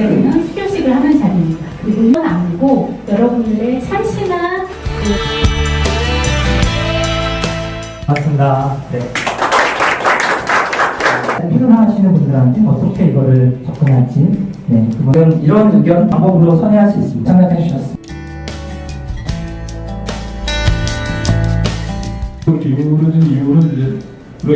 주제로는 수교식을 하는 자리입니다. 그리고 이건 아니고 여러분들의 찬신한 맞습니다. 네. 필요하시는 분들한테 어떻게 이거를 접근할지 네, 그건 이런 의견 방법으로 선회할 수 있습니다. 참여해 주셨습니다. 이유는 이유는 이제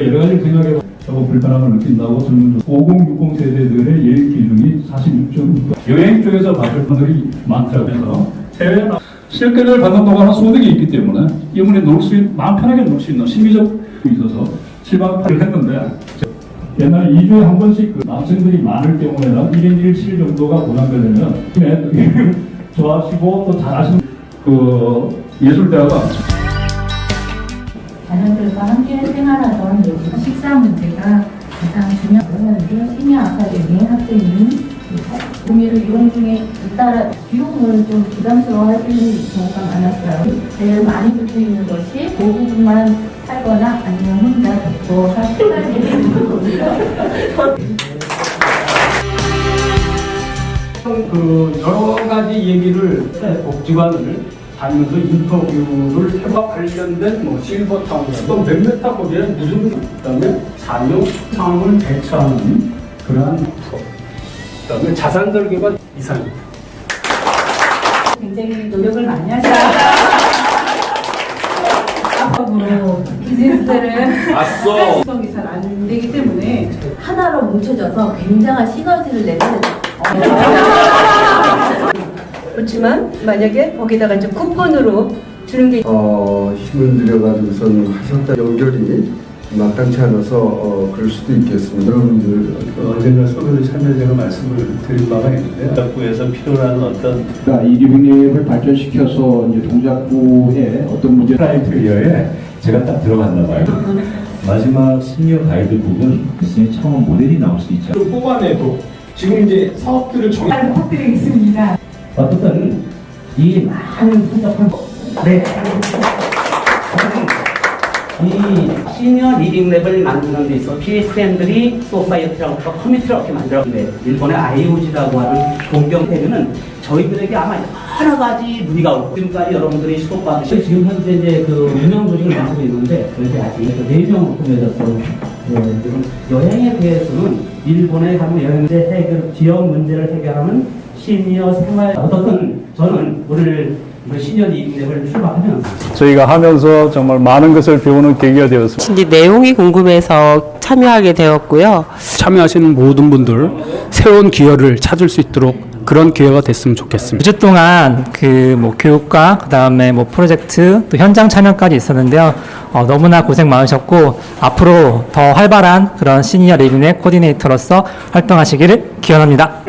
여러 가지 생각해 보고 불편함을 느낀다고 저는 5060 세대들의 예익 기준이 46.6. 여행 쪽에서 받을 분들이 많다고 해서 해외 실권을 받는 동안 소득이 있기 때문에 이분이 놀수 있, 마음 편하게 놀 수 있는 심리적 있어서 7박 8일 했는데 옛날에 2주에 한 번씩 그 남성들이 많을 경우에는 1인 1실 정도가 보장되려면 좋아하시고 또 잘하시는 그 예술대화가 자녀들과 함께 생활하던 요즘 식사 문제가 가장 중요한 시니어 아카데미 학생이 구미를 이용 중에 잇따라 비용을 좀 부담스러워 하시는 경우가 많았어요. 제일 많이 붙어 있는 것이 고부분만 살거나 아니면 혼자 듣고 사실까지 그 여러 가지 얘기를 복지관을 다니면서 인터뷰를 해와 관련된 뭐 실버타운 또 몇몇 거기에 무슨 그다음에 사용 상황을 대처하는 그러한 그다음에 자산들 개발 이상입니다. 굉장히 노력을 많이 하셨어요. 앞으로 비즈니스들은 왔어. 활성이 잘 안 되기 때문에 하나로 뭉쳐져서 굉장한 시너지를 내는 그렇지만 만약에 거기다가 이제 쿠폰으로 주는 게 어, 힘을 들여가지고선 하셨다 연결이 마땅치 않아서 어, 그럴 수도 있겠습니다. 여러분들 그 언젠가 소비자 참여 제가 말씀을 드린 바가 있는데 정부에서 필요한 어떤 그러니까 이 리뷰앱을 발전시켜서 이제 동작구에 어떤 문제 크라이테리어에 제가 딱 들어갔나 봐요. 마지막 시니어 가이드 부분 글쎄 처음 모델이 나올 수 있죠. 그 뽑아내도 지금 이제 사업들을 정 부탁드리겠습니다. 어쨌든 이 많은 생각한 네. 이 시니어 리딩 랩을 만드는 데 있어 PSM들이 소사이어티라고 또 커뮤니티를 이렇게 만들었는데 일본의 IOG라고 하는 공경대회는 저희들에게 아마 여러 가지 문의가 오고 지금까지 여러분들이 수업받으신 지금 현재 이제 그 운영 조직을 만들고 있는데 그게 아직 네 명으로 꾸며져서 네, 여행에 대해서는 일본에 가면 여행제 해결 지역 문제를 해결하는 시니어 생활 어떻든 저는 오늘 그 시니어 랩을 출발하면서 저희가 하면서 정말 많은 것을 배우는 계기가 되었습니다. 이제 내용이 궁금해서 참여하게 되었고요. 참여하시는 모든 분들 새로운 기회를 찾을 수 있도록 그런 기회가 됐으면 좋겠습니다. 2주 동안 그 뭐 교육과 그 다음에 뭐 프로젝트 또 현장 참여까지 있었는데요. 어, 너무나 고생 많으셨고 앞으로 더 활발한 그런 시니어 리뷰의 코디네이터로서 활동하시기를 기원합니다.